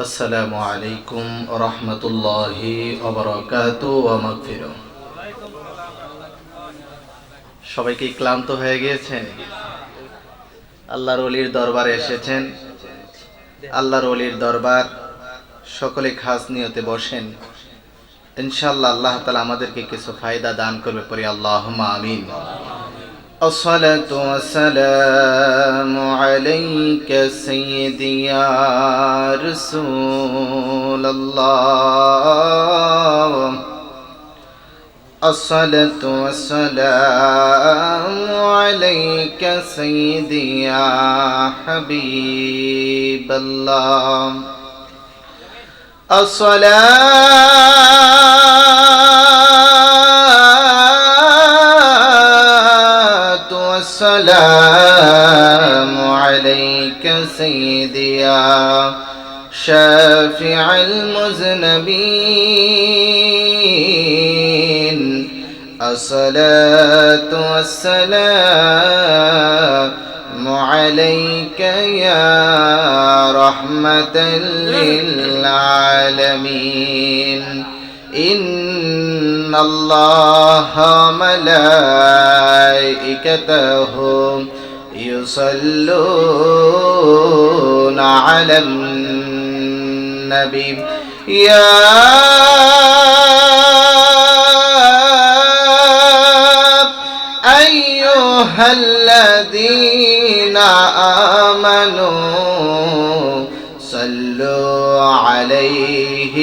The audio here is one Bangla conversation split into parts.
আসসালামু আলাইকুম রহমতুল্লাহি সবাই কি ক্লান্ত হয়ে গিয়েছেন আল্লাহর অলির দরবারে এসেছেন। আল্লাহর অলির দরবার, সকলে খাস নিয়তে বসেন। ইনশাল্লাহ আল্লাহ তালা আমাদেরকে কিছু ফায়দা দান করবে পরে আল্লাহ আমিন। الصلاة والسلام عليك سيدي يا رسول الله. الصلاة والسلام عليك سيدي يا حبيب الله. الصلاة والسلام عليك سيدي يا شافع المذنبين. الصلاة والسلام عليك يا رحمة للعالمين. إن الله ملائكته يصلون على النبي. يا أيها الذين آمنوا صلوا عليه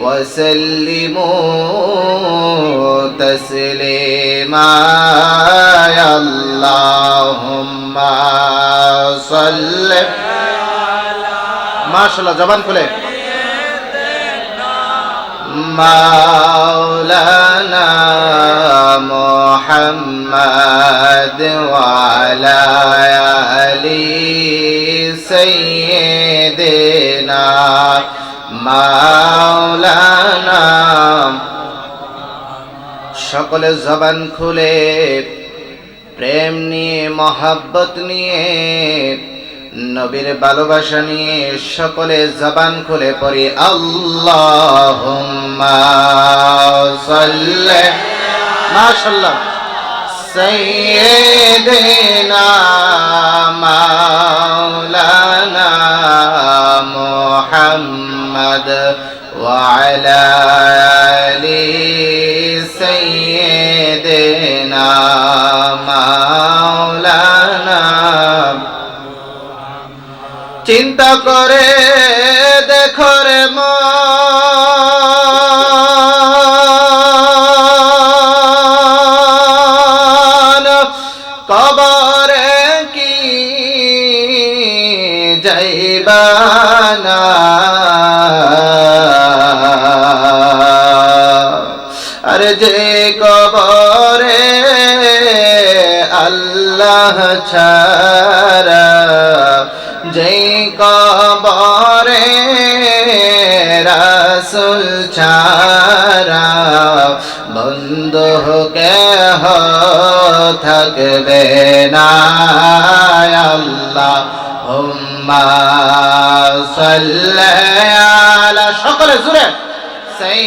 وسلموا تسليما يا اللهم صل. ما شاء الله زبان كله مولانا محمد وعلى آله سيدنا মাওলানা। সকলে জবান খুলে, প্রেম নিয়ে, মহাব্বত নিয়ে, নবীর ভালোবাসা নিয়ে সকলে জবান খুলে পড়ি আল্লাহ মাশাল্লাহ মাওলানা মোহাম্মদ محمد وعلى آل سيدنا مولانا চিন্তা করে দেখো রে মন যেই কবরে রাসুল ছাড়া বন্ধু কেহ থাকবে আল্লাহ হুম্মা সকলে জুড়ে সেই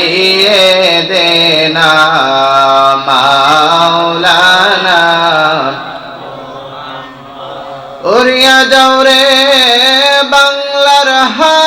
করিয়ে দেনা মাওলানা। উড়িয়া যাও রে বাংলার হা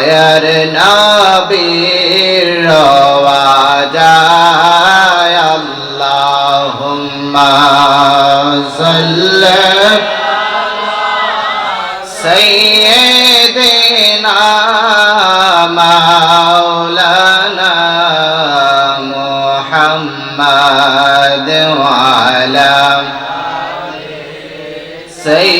দয়ার নবীর রওয়াজায় আল্লাহুম্মা সাল্লি সাইয়্যিদিনা মাওলানা মুহাম্মাদ ওয়া আলা সাইয়্যিদিনা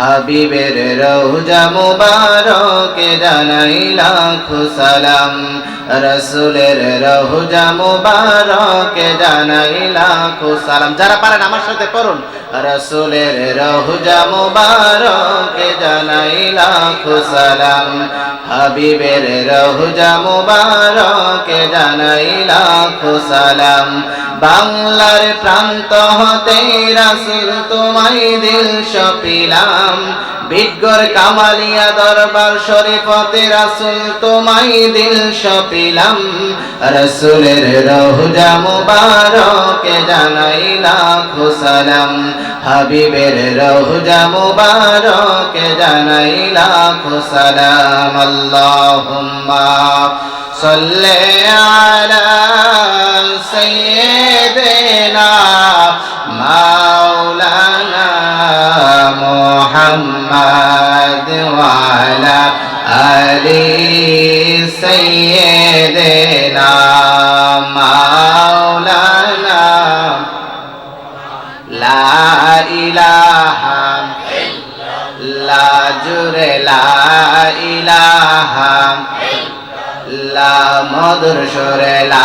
হাবিবের রৌজা মুবারকে জানাই লাখো সালাম। রসুলের রৌজা মুবারকে জানাই লাখো যারা পারেন আমার সাথে পড়ুন রসুলের রৌজা মুবারকে জানাই লাখো সালাম। হাবিবের রহুজা মুবারকে জানাই লাখো বাংলার প্রান্ত হতে রাসুল তোমায় দিল সপিলাম। বিজ্ঞর কামালিয়া দরবার শরীফতে রাসুল তোমাই দিল সপিলাম। রসুলের রহুজা মুবারকে জানাই লাখো সালাম। হাবিবের রহুজা মুবারকে জানাই লাখো সালাম। আল্লাহুম্মা সাল্লি আলা সাইয়্যিদিনা মুহাম্মদ ওয়া আলা আলি সাইয়্যিদিনা মাওলানা লা ইলাহা লা জুরে লা ইলাহা লা মধুর সুরে লা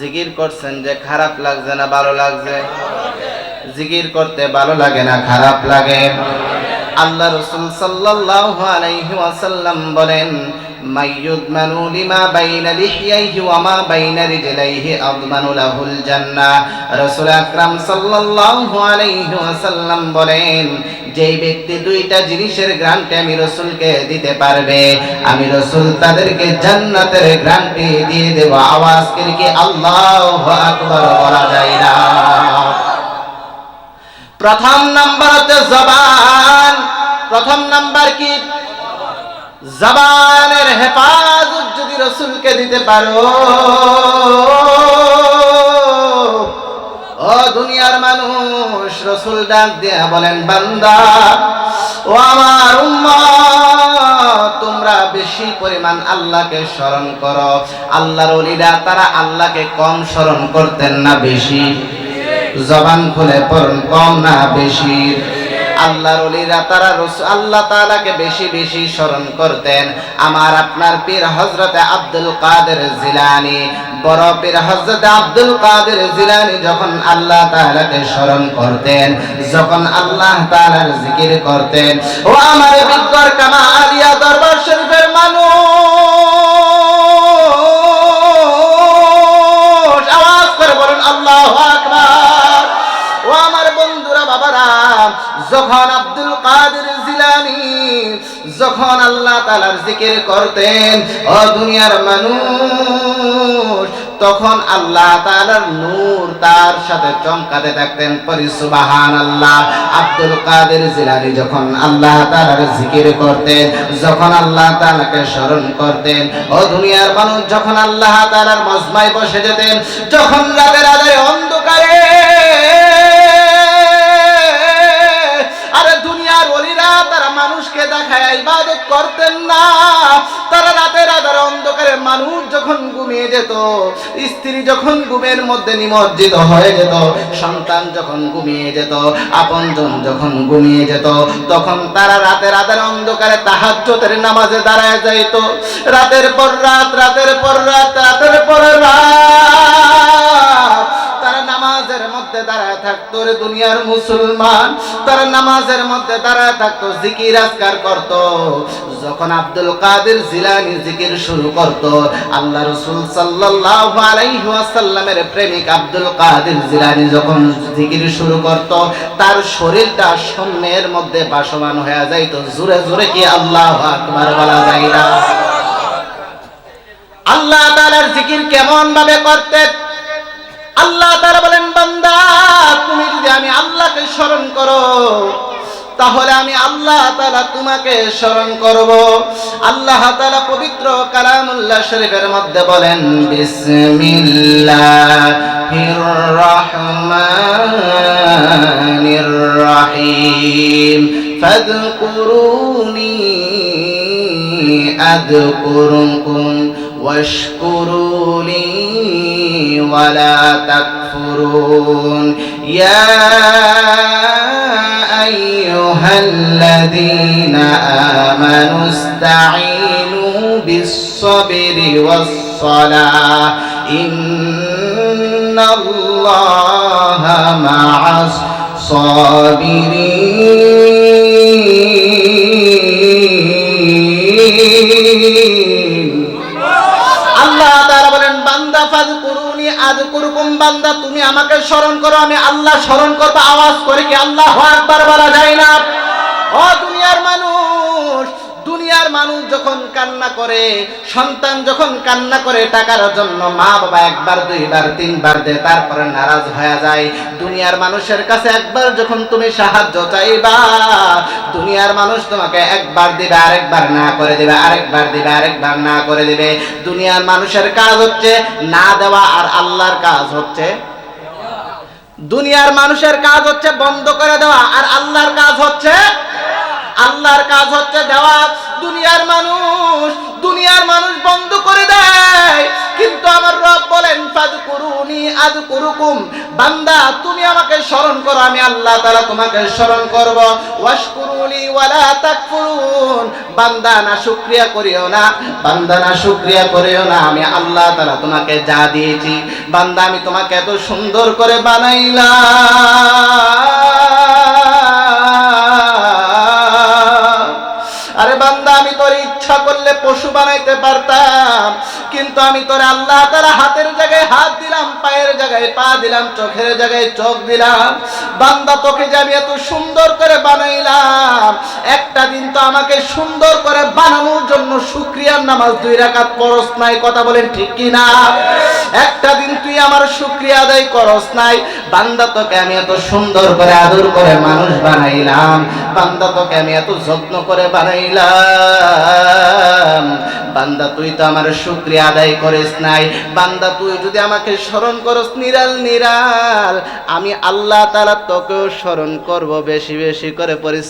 জিকির করছেন যে খারাপ লাগছে না, ভালো লাগছে? জিকির করতে ভালো লাগে না, খারাপ লাগে। আল্লাহ রসুল আলাইহি ওয়াসাল্লাম বলেন ব্যক্তি দুইটা জিনিসের আমি রসুলকে দিতে পারবে, আমি রসুল তাদেরকে জান্নাতের দিয়ে দেব। আওয়াজ বলা যায় না? প্রথম নাম্বার জবান। প্রথম নাম্বার কি? জবানের হেফাজত যদি রসুলকে দিতে পারো। ও দুনিয়ার মানুষ, রসুল ডাক দিয়া বলেন, বান্দা, ও আমার তোমরা বেশি পরিমাণ আল্লাহকে স্মরণ করো। আল্লাহর ওলিরা, তারা আল্লাহকে কম স্মরণ করতেন না বেশি। জবান খুলে পড়ুন, কম না বেশি। আল্লাহর অলিরা তারা আল্লাহ তাআলাকে বেশি বেশি স্মরণ করতেন। আমার আপনার পীর হজরতে আব্দুল কাদের জিলানি, বড় পীর হজরতে আব্দুল কাদের জিলানি যখন আল্লাহ তাআলাকে স্মরণ করতেন, যখন আল্লাহ তাআলার জিকির করতেন, ও আমার বিদ্যার কামা আলিয়া দরবার যখন আব্দুল কাদের জিলানি যখন আল্লাহ তালার জিকির করতেন, ও দুনিয়ার মানুষ, তখন আল্লাহ তাআলার নূর তার সাথে চমকাতে থাকতেন। পরি সুবাহান আল্লাহ আব্দুল কাদের জিলানি যখন আল্লাহ তাআলার জিকির করতেন, যখন আল্লাহ তালাকে স্মরণ করতেন, ও দুনিয়ার মানুষ, যখন আল্লাহ তাআলার মজমায় বসে যেতেন, যখন রাতের আধারে অন্ধকারে ইবাদত করতেন না। তারা রাতের আধারে অন্ধকারে মানুষ যখন ঘুমিয়ে যেত, স্ত্রী যখন ঘুমের মধ্যে নিমজ্জিত হয়ে যেত, সন্তান যখন ঘুমিয়ে যেত, আপনজন যখন ঘুমিয়ে যেত, তখন তারা রাতের আধারে অন্ধকারে তাহাজ্জতের নামাজে দাঁড়ায় যাইত। রাতের পর রাত, রাতের পর রাত, রাতের পর রাত। মধ্যে দাঁড়ায় থাকতো রে দুনিয়ার মুসলমান। তারা নামাজের মধ্যে দাঁড়ায় থাকতো, জিকির আজকার করত। যখন আব্দুল কাদের জিলানি জিকির শুরু করত, আল্লাহ রসুল সাল্লাল্লাহু আলাইহি ওয়াসাল্লামের প্রেমিক আব্দুল কাদের জিলানি যখন জিকির শুরু করত, তার শরীরটা শূন্যের মধ্যে বাসমান হয়ে যাইতো। জোরে জোরে কি আল্লাহ আকবার বলা যায় না? আল্লাহ তাআলার জিকির কেমন ভাবে করতেন? আল্লাহ তাআলা বলেন, বান্দা, তুমি যদি আমি আল্লাহকে স্মরণ করো, তাহলে আমি আল্লাহ তালা তোমাকে স্মরণ করব। আল্লাহ তালা পবিত্র কালামুল্লাহ শরীফের মধ্যে বলেন রহিম واشكروا لي ولا تكفرون. يا أيها الذين آمنوا استعينوا بالصبر والصلاة. إن الله مع الصابرين. বান্দা, তুমি আমাকে স্মরণ করো, আমি আল্লাহ স্মরণ করব। আওয়াজ করে কি আল্লাহ আকবার বলা যায় না? ও দুনিয়ার মানুষ দুনিয়ার মানুষ যখন কান্না করে, সন্তান যখন কান্না করে টাকার জন্য মা বাবা একবার, দুইবার, তিনবার দেয়, তারপরে নারাজ হয়ে যায়। দুনিয়ার মানুষের কাছে একবার যখন তুমি সাহায্য চাইবা, দুনিয়ার মানুষ তোমাকে একবার দিবে, আরেকবার না করে দিবে, আরেকবার দিবে, আরেকবার না করে দিবে। দুনিয়ার মানুষের কাজ হচ্ছে না দেওয়া আর আল্লাহর কাজ হচ্ছে। দুনিয়ার মানুষের কাজ হচ্ছে বন্ধ করে দেওয়া আর আল্লাহর কাজ হচ্ছে, আল্লাহর কাজ হচ্ছে দেওয়া। দুনিয়ার মানুষ দুনিয়ার মানুষ বন্ধ করে দেয়। কিন্তু আমার রব বলেন ফাযকুরুনি আযকুরুকুম বান্দা, তুমি আমাকে স্মরণ করো, আমি আল্লাহ তাআলা তোমাকে স্মরণ করব। ওয়াশকুরুলি ওয়ালা তাকফুরুন। বান্দা, না শুকরিয়া করিও না। বান্দা, না শুকরিয়া করিও না, আমি আল্লাহ তাআলা তোমাকে যা দিয়েছি। বান্দা, আমি তোমাকে এত সুন্দর করে বানাইলাম। তোর ইচ্ছা করলে পশু বানাইতে পারতাম। কিন্তু আমি তোর আল্লাহ তারা হাতের জায়গায় হাত দিলাম, পায়ের জায়গায় পা দিলাম, চোখের জায়গায় চোখ দিলাম। বান্দা তোকে যে আমি এত সুন্দর করে বানাইলাম, একটা দিন তো আমাকে সুন্দর করে বানানোর জন্য শুক্রিয়ার নামাজ দুই রাকাত পরস নাই, কথা বলেন ঠিক কি না একটা দিন তুই আমার শুক্রিয়া আদায় করস নাই, বান্দা তোকে আমি এত সুন্দর করে আদর করে মানুষ বানাইলাম, বান্দা তোকে আমি এত যত্ন করে বানাইলাম। বান্দা তুই তো আমার শুক্রিয়া আদায় করিস নাই, বান্দা তুই যদি আমাকে স্মরণ করস নিরাল নিরাল, আমি আল্লাহ তাআলা তোকেও স্মরণ করব বেশি বেশি করে পড়ি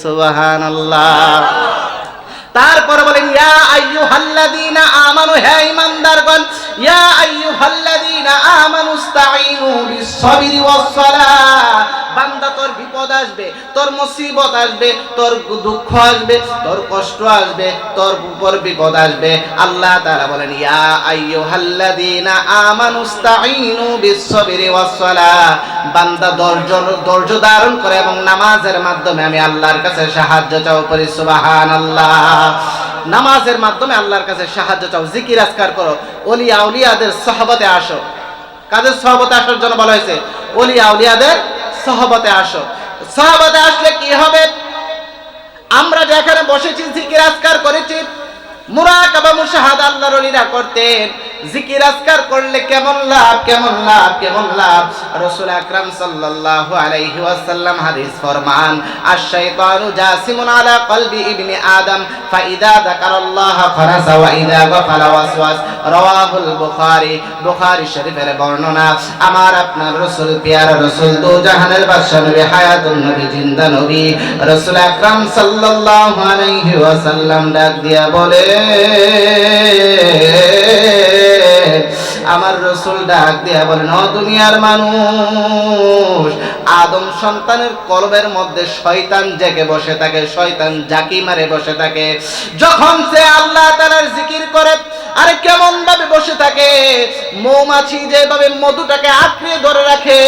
তারপর বলে বলেন, ইয়া আইয়ুহাল্লাযীনা আমানু, হে ঈমানদারগণ ইয়া আইয়ুহাল্লাযীনা আমানু ইসতাঈনু বিস-সাবরি ওয়াস-সালাহ বান্দা তোর বিপদ আসবে, তোর মুসিবত আসবে, তোর দুঃখ আসবে, তোর কষ্ট আসবে, তোর উপর বিপদ আসবে। আল্লাহ তাআলা বলেন, ইয়া আইয়ুহাল্লাযীনা আমানু ইসতাঈনু বিস-সাবরি ওয়াস-সালাহ বান্দা ধৈর্য ধৈর্য ধারণ করে এবং নামাজের মাধ্যমে আমি আল্লাহর কাছে সাহায্য চাও করি, সুবহানাল্লাহ। নামাজের মাধ্যমে আল্লাহর কাছে সাহায্য চাও, জিকির আজকার করো। অলি আউলিয়াদের সহবতে আসো। কাদের সহবতে আসার জন্য বলা হয়েছে? অলি আউলিয়াদের সহবতে আসো। সহবতে আসলে কি হবে? আমরা যেখানে বসেছি, জিকির আজকার করেছি, মুরাকাবা মুশাহাদ আল্লাহর অলিরা করতেন। জিকির আজকার করলে কেমন লাভ কেমন লাভ কেমন লাভ? রাসূল আকরাম সাল্লাল্লাহু আলাইহি ওয়াসাল্লাম হাদিস ফরমান, আশ-শাইতানু জাসিমুন আলা কলবি ইবনি আদম, ফাইদা যাকারাল্লাহ ওয়া ইদা গাফালা ওয়াসওয়াস। রাওয়াহুল বুখারী বুখারী শরীফের বর্ণনা, আমার আপনার রাসূল, পিয়ারা রাসূল, দো জাহানের বাদশা নবী, হায়াতুন নবী, জিন্দা নবী। রাসূল আকরাম সাল্লাল্লাহু আলাইহি ওয়াসাল্লাম ডাক দিয়া বলে আমার রসুল ডাক দিয়া বলেন, ও দুনিয়ার মানুষ, আদম সন্তানের কলবের মধ্যে শয়তান জেগে বসে থাকে, শয়তান জাকি মারে বসে থাকে। যখন সে আল্লাহ তাআলার জিকির করে আরে কেমন ভাবে বসে থাকে, মৌমাছি যেভাবে মধুটাকে আঁকড়ে ধরে রাখে,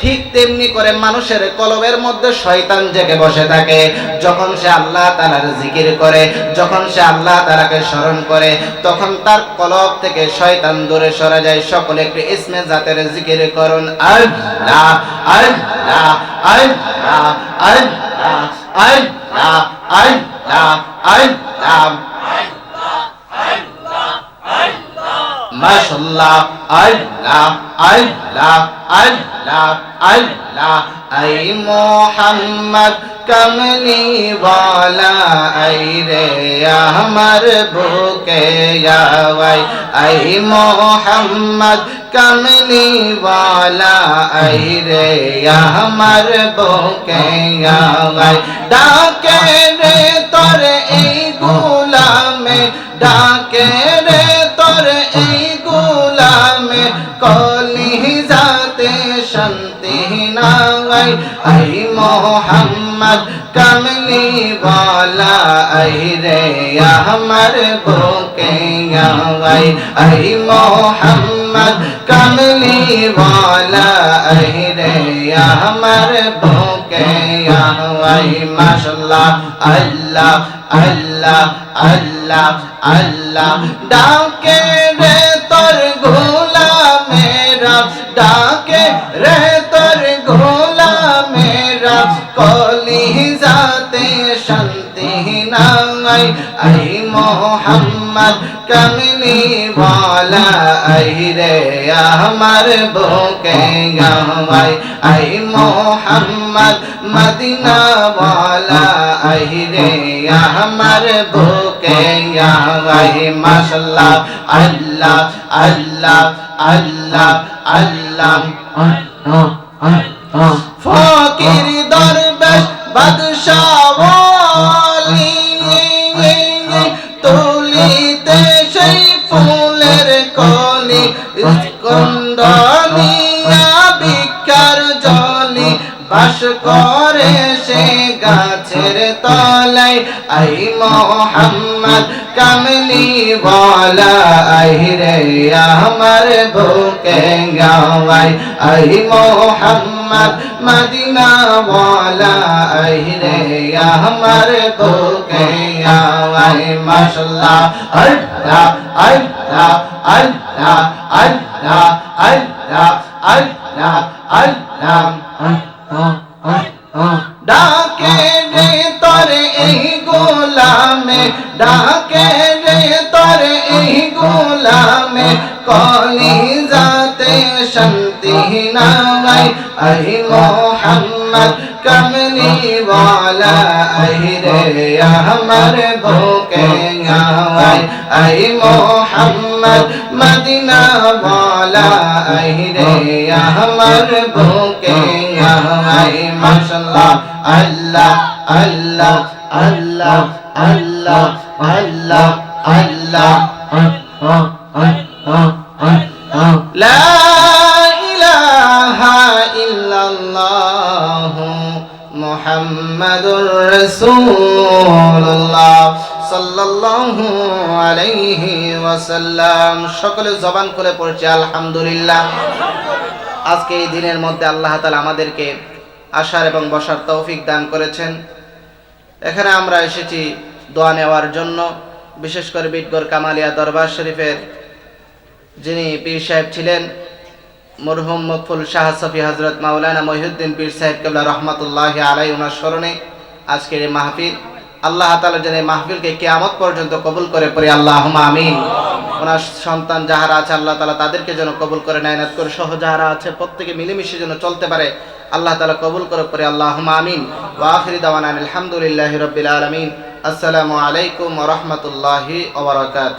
ঠিক তেমনি করে মানুষের কলবের মধ্যে শয়তান জেগে বসে থাকে। যখন সে আল্লাহ তালার জিকির করে, যখন সে আল্লাহ তালাকে স্মরণ করে, তখন তার কলব থেকে শয়তান দূরে সরে যায়। সকলে একটু ইসমে জাতের জিকির করুন। আল্লাহ আল্লাহ আল্লাহ আল্লাহ আল্লাহ আল্লাহ। মাশাল্লাহ, আল্লাহ আল্লাহ আল্লাহ আল্লাহ। আই মোহাম্মদ কমলি বালা আই রে আমার বুকে গাওয়াই আই মোহাম্মদ কমলি বালা আই রে আমার বুকে গাওয়াই ডাকে রে তোর এই গোলামে, ডাকে এই গোলামে কলি যাতে শান্তি নাই। আই মোহাম্মদ কমলি বালা, আই রে আমার বুকে আই আই মোহাম্মদ কমলি বালা, আই রে আমার বুকে কে আনুয়াই মাশাল্লাহ আল্লাহ আল্লাহ আল্লাহ আল্লাহ ডাকে রে তোর গোলা মেরা ডাকে রে তোর গোলা মেরা নাই আই মোহাম্মদ কমনি বালা আই রে আমার বুকে গাওয়াই। আই মোহাম্মদ মদিনা বালা আই রে আমার বুকে গাওয়াই। মাশাল্লাহ আল্লাহ আল্লাহ আল্লাহ আল্লাহ। আল্লাহ আল্লাহ। ফকির দরবেশ বাদশাহ কন্দনিয়া বিকার জলি বাস করে সে গাছের তলায়। আই মোহাম্মদ কামলি বলা, আই রে আমার বুকে গাওয়াই আই মোহাম্মদ মদিনা वाला আই রে আমার বুকে গাওয়াই মাশাআল্লাহ আল্লাহ আল্লাহ আল্লাহ আল্লাহ আল্লাহ আল্লাহ আল্লাহ। ডাকে রে তোর এই গোলামে, ডাকে রে তোর এই গোলামে কলি তে শান্তি নাই আহি মোহাম্মদ কমনি ওয়ালা আহি রে আমার ভোকে আওয়াই আহি মোহাম্মদ মদিনা ওয়ালা আহি রে আমার ভোকে আওয়াই মাশাআল্লাহ, আল্লাহ আল্লাহ আল্লাহ আল্লাহ আল্লাহ আল্লাহ আল্লাহ আল্লাহ আল্লাহ। لا إله إلا الله محمد رسول الله সাল্লাল্লাহু আলাইহি ওয়াসাল্লাম সকলে জবান করে পড়ছে আলহামদুলিল্লাহ আজকে এই দিনের মধ্যে আল্লাহ তাআলা আমাদেরকে আসার এবং বসার তৌফিক দান করেছেন এখানে আমরা এসেছি দোয়া নেওয়ার জন্য বিশেষ করে বিটগড় কামালিয়া দরবার শরীফের যিনি পীর সাহেব ছিলেন, মরহুম মকফুল শাহ সফি হজরত মাওলানা মহিউদ্দিন পীর সাহেব কেবলা রহমতুল্লাহ আলাই ওনার স্মরণে আজকের এই মাহফিল। আল্লাহ তালা যেন এই মাহফিলকে কেয়ামত পর্যন্ত কবুল করে পড়ে আল্লাহ আমিন। ওনার সন্তান যাহারা আছে, আল্লাহ তালা তাদেরকে যেন কবুল করে নায়নাত করে সহ যাহারা আছে, প্রত্যেকে মিলেমিশে যেন চলতে পারে, আল্লাহ তালা কবুল করে পড়ে আল্লাহ আমিন। ওয়াফির দাওয়ান আলহামদুলিল্লাহ রবিল আলমিন। আসসালামু আলাইকুম রহমতুল্লাহি ওবরাকাত